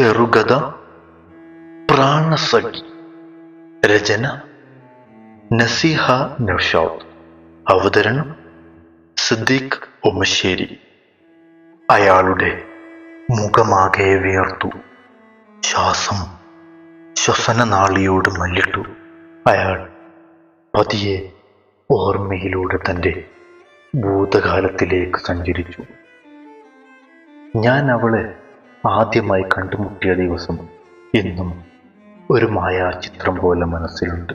ചെറുകഥ പ്രാണസഖി രചന നസീഹ നൌഷാദ്. അവതരണം സിദ്ദീഖ് ഉമശ്ശേരി അയാളുടെ മുഖമാകെ വിയർത്തു ശ്വാസം ശ്വസനനാളിയോട് മല്ലിട്ടു. അയാൾ പതിയെ ഓർമ്മയിലൂടെ തന്റെ ഭൂതകാലത്തിലേക്ക് സഞ്ചരിച്ചു. ഞാൻ അവളെ ആദ്യമായി കണ്ടുമുട്ടിയ ദിവസം എന്നും ഒരു മായാചിത്രം പോലെ മനസ്സിലുണ്ട്.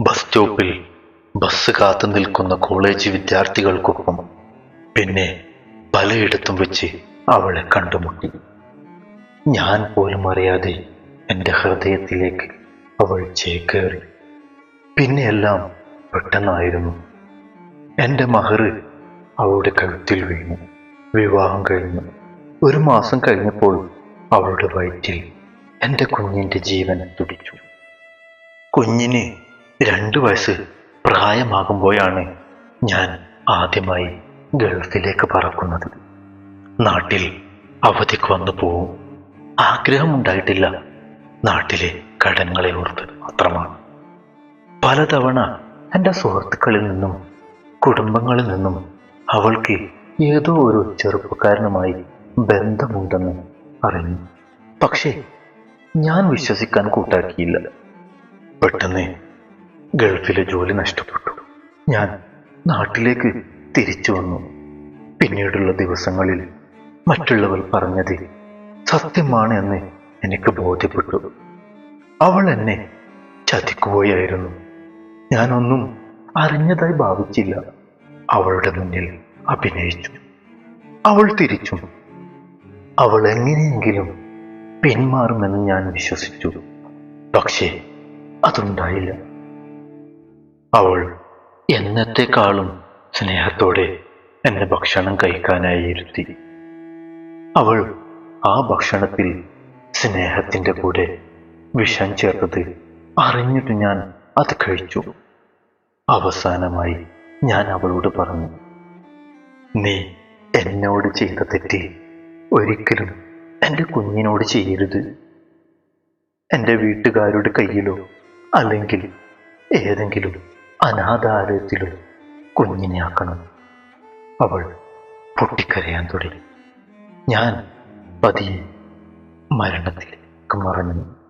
ബസ് സ്റ്റോപ്പിൽ ബസ് കാത്തു നിൽക്കുന്ന കോളേജ് വിദ്യാർത്ഥികൾക്കൊപ്പം പിന്നെ പലയിടത്തും വെച്ച് അവളെ കണ്ടുമുട്ടി. ഞാൻ പോലും അറിയാതെ എന്റെ ഹൃദയത്തിലേക്ക് അവൾ ചേക്കേറി. പിന്നെയെല്ലാം പെട്ടെന്നായിരുന്നു. എന്റെ മഹറ് അവളുടെ കഴുത്തിൽ വീണു. വിവാഹം കഴിഞ്ഞു. ഒരു മാസം കഴിഞ്ഞപ്പോൾ അവളുടെ വയറ്റിൽ എന്റെ കുഞ്ഞിന്റെ ജീവൻ തുടിച്ചു. കുഞ്ഞിന് രണ്ടു വയസ്സ് പ്രായമാകുമ്പോഴാണ് ഞാൻ ആദ്യമായി ഗൾഫിലേക്ക് പറക്കുന്നത്. നാട്ടിൽ അവധിക്ക് വന്നു പോവും. ആഗ്രഹമുണ്ടായിട്ടില്ല നാട്ടിലെ കടങ്ങളെ ഓർത്ത് മാത്രമാണ്. പലതവണ എന്റെ സുഹൃത്തുക്കളിൽ നിന്നും കുടുംബങ്ങളിൽ നിന്നും അവൾക്ക് ഏതോ ഒരു ചെറുപ്പക്കാരനുമായി ബന്ധമുണ്ടെന്ന് അറിഞ്ഞു. പക്ഷേ ഞാൻ വിശ്വസിക്കാൻ കൂട്ടാക്കിയില്ല. പെട്ടെന്ന് ഗൾഫിലെ ജോലി നഷ്ടപ്പെട്ടു. ഞാൻ നാട്ടിലേക്ക് തിരിച്ചു വന്നു. പിന്നീടുള്ള ദിവസങ്ങളിൽ മറ്റുള്ളവർ പറഞ്ഞത് സത്യമാണ് എന്ന് എനിക്ക് ബോധ്യപ്പെട്ടു. അവൾ എന്നെ ചതിക്കുകയായിരുന്നു. ഞാനൊന്നും അറിഞ്ഞതായി ഭാവിച്ചില്ല. അവളുടെ മുന്നിൽ അഭിനയിച്ചു. അവൾ തിരിച്ചും അവൾ എങ്ങനെയെങ്കിലും പിന്മാറുമെന്ന് ഞാൻ വിശ്വസിച്ചു. പക്ഷേ അതുണ്ടായില്ല. അവൾ എന്നത്തെക്കാളും സ്നേഹത്തോടെ എന്നെ ഭക്ഷണം കഴിക്കാനായി ഇരുത്തി. അവൾ ആ ഭക്ഷണത്തിൽ സ്നേഹത്തിന്റെ കൂടെ വിഷം ചേർത്തത് അറിഞ്ഞിട്ട് ഞാൻ അത് കഴിച്ചു. അവസാനമായി ഞാൻ അവളോട് പറഞ്ഞു നീ എന്നോട് ചെയ്ത തെറ്റി ഒരിക്കലും എന്റെ കുഞ്ഞിനോട് ചെയ്യരുത്. എന്റെ വീട്ടുകാരുടെ കയ്യിലോ അല്ലെങ്കിൽ ഏതെങ്കിലും അനാഥാലയത്തിലോ കുഞ്ഞിനെ ആക്കണം. അവൾ പൊട്ടിക്കരയാൻ തുടങ്ങി. ഞാൻ പതിയെ മരണത്തിലേക്ക് മറഞ്ഞു.